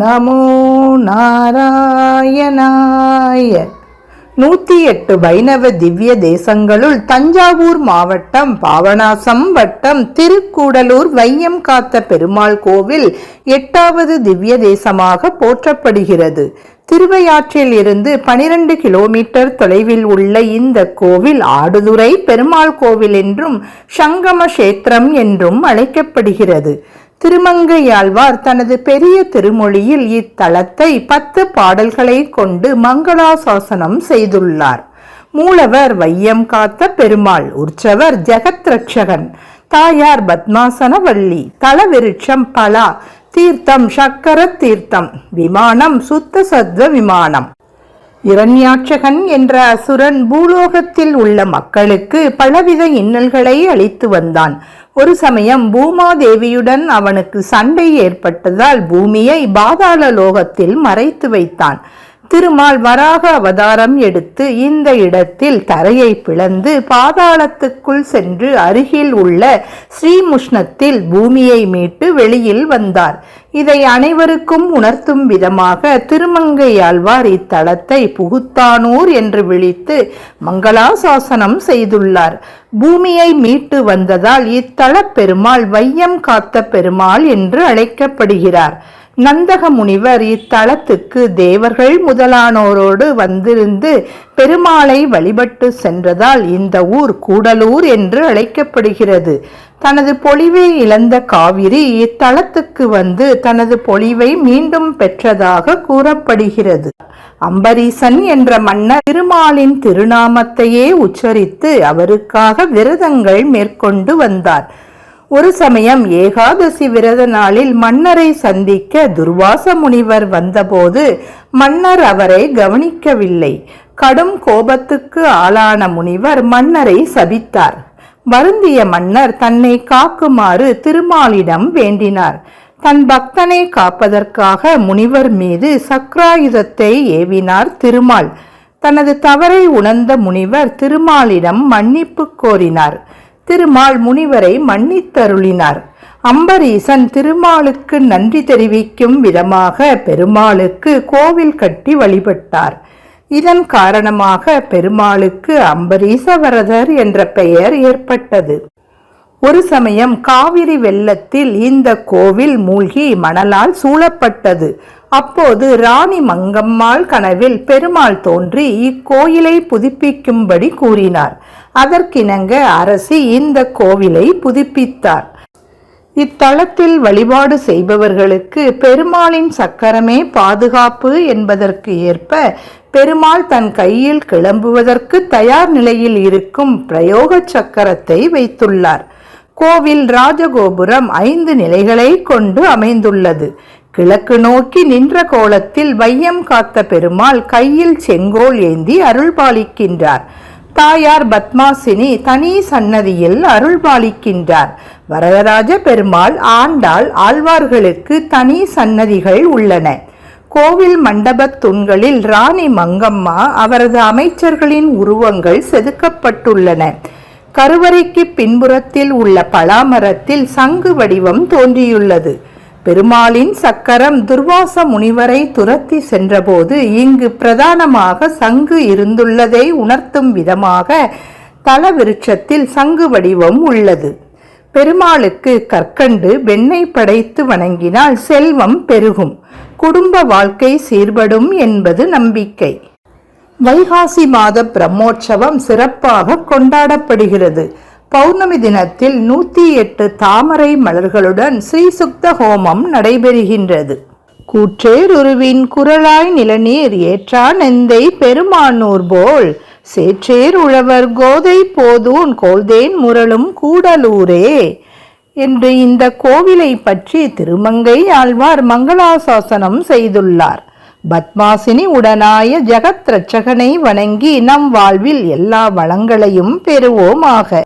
நமோ நாராயணாய. நூற்றி எட்டு வைணவ திவ்ய தேசங்களுள் தஞ்சாவூர் மாவட்டம் பாபநாசம் வட்டம் திருக்கூடலூர் வையம் காத்த பெருமாள் கோவில் எட்டாவது திவ்ய தேசமாக போற்றப்படுகிறது. திருவையாற்றில் இருந்து பனிரெண்டு கிலோமீட்டர் தொலைவில் உள்ள இந்த கோவில் ஆடுதுறை பெருமாள் கோவில் என்றும் சங்கம கஷேத்திரம் என்றும் அழைக்கப்படுகிறது. திருமங்கையாழ்வார் தனது பெரிய திருமொழியில் இத்தலத்தை பத்து பாடல்களை கொண்டு மங்களாசாசனம் செய்துள்ளார். மூலவர் வையம் காத்த பெருமாள் உற்சவர் ஜெகத்ரக்ஷகன் தாயார் பத்மாசனவள்ளி தலவிருட்சம் பலா தீர்த்தம் சக்கர தீர்த்தம் விமானம் சுத்த சத்வ விமானம். இரண்யாட்சகன் என்ற அசுரன் பூலோகத்தில் உள்ள மக்களுக்கு பலவித இன்னல்களை அளித்து வந்தான். ஒரு சமயம் பூமாதேவியுடன் அவனுக்கு சண்டை ஏற்பட்டதால் பூமியை பாதாள லோகத்தில் மறைத்து வைத்தான். திருமால் வராக அவதாரம் எடுத்து இந்த இடத்தில் தரையை பிளந்து பாதாளத்துக்குள் சென்று அருகில் உள்ள ஸ்ரீமுஷ்ணத்தில் பூமியை மீட்டு வெளியில் வந்தார். இதை அனைவருக்கும் உணர்த்தும் விதமாக திருமங்கையாழ்வார் இத்தலத்தை புகுத்தானூர் என்று விழித்து மங்களாசாசனம் செய்துள்ளார். பூமியை மீட்டு வந்ததால் இத்தல பெருமாள் வையம் காத்த பெருமாள் என்று அழைக்கப்படுகிறார். நந்தக முனிவர் இத்தலத்துக்கு தேவர்கள் முதலானோரோடு வந்திருந்து பெருமாளை வழிபட்டு சென்றதால் இந்த ஊர் கூடலூர் என்று அழைக்கப்படுகிறது. தனது பொலிவை இழந்த காவிரி இத்தலத்துக்கு வந்து தனது பொலிவை மீண்டும் பெற்றதாக கூறப்படுகிறது. அம்பரீசன் என்ற மன்னர் திருமாலின் திருநாமத்தையே உச்சரித்து அவருக்காக விரதங்கள் மேற்கொண்டு வந்தார். ஒரு சமயம் ஏகாதசி விரத நாளில் மன்னரை சந்திக்க துர்வாச முனிவர் வந்தபோது மன்னர் அவரை கவனிக்கவில்லை. கடும் கோபத்துக்கு ஆளான முனிவர் மன்னரை சபித்தார். வருந்திய மன்னர் தன்னை காக்குமாறு திருமாலிடம் வேண்டினார். தன் பக்தனை காப்பதற்காக முனிவர் மீது சக்ராயுதத்தை ஏவினார் திருமால். தனது தவறை உணர்ந்த முனிவர் திருமாலிடம் மன்னிப்பு கோரினார். திருமால் முனிவரை மன்னித்தருளினார். அம்பரீசன் திருமாலுக்கு நன்றி தெரிவிக்கும் விதமாக பெருமாளுக்கு கோவில் கட்டி வழிபட்டார். இதன் காரணமாக பெருமாளுக்கு அம்பரீசவரதர் என்ற பெயர் ஏற்பட்டது. ஒரு சமயம் காவிரி வெள்ளத்தில் இந்த கோவில் மூழ்கி மணலால் சூழப்பட்டது. அப்போது ராணி மங்கம்மாள் கனவில் பெருமாள் தோன்றி இக்கோயிலை புதுப்பிக்கும்படி கூறினார். அதற்கிணங்க அரசி இந்த கோவிலை புதுப்பித்தார். இத்தலத்தில் வழிபாடு செய்பவர்களுக்கு பெருமாளின் சக்கரமே பாதுகாப்பு என்பதற்கு ஏற்ப பெருமாள் தன் கையில் கிளம்புவதற்கு தயார் நிலையில் இருக்கும் பிரயோக சக்கரத்தை வைத்துள்ளார். கோவில் ராஜகோபுரம் ஐந்து நிலைகளை கொண்டு அமைந்துள்ளது. கிழக்கு நோக்கி நின்ற கோலத்தில் வையம் காத்த பெருமாள் கையில் செங்கோல் ஏந்தி அருள்பாலிக்கின்றார். தாயார் பத்மாசினி தனி சன்னதியில் அருள்பாலிக்கின்றார். வரதராஜ பெருமாள் ஆண்டாள் ஆழ்வார்களுக்கு தனி சன்னதிகள் உள்ளன. கோவில் மண்டபத் தூண்களில் ராணி மங்கம்மா அவரது அமைச்சர்களின் உருவங்கள் செதுக்கப்பட்டுள்ளன. கருவறைக்கு பின்புறத்தில் உள்ள பலாமரத்தில் சங்கு வடிவம் தோன்றியுள்ளது. பெருமாளின் சக்கரம் துர்வாச முனிவரை துரத்தி சென்றபோது இங்கு பிரதானமாக சங்கு இருந்துள்ளதை உணர்த்தும் விதமாக தல விருட்சத்தில் சங்கு வடிவம் உள்ளது. பெருமாளுக்கு கற்கண்டு வெண்ணெய் படைத்து வணங்கினால் செல்வம் பெருகும். குடும்ப வாழ்க்கை சீர்படும் என்பது நம்பிக்கை. வைகாசி மாத பிரம்மோற்சவம் சிறப்பாக கொண்டாடப்படுகிறது. பௌர்ணமி தினத்தில் நூற்றி எட்டு தாமரை மலர்களுடன் ஸ்ரீசுக்த ஹோமம் நடைபெறுகின்றது. கூற்றேருருவின் குரலாய் நிலநீர் ஏற்றான் எந்தை பெருமானூர் போல். சேற்றேர் உழவர் கோதை போதூன் கோல்தேன் முரளும் கூடலூரே. என்று இந்த கோவிலை பற்றி திருமங்கை ஆழ்வார் மங்களாசாசனம் செய்துள்ளார். பத்மாசினி உடனாய ஜெகத் ரட்சகனை வணங்கி நம் வாழ்வில் எல்லா வளங்களையும் பெறுவோமாக.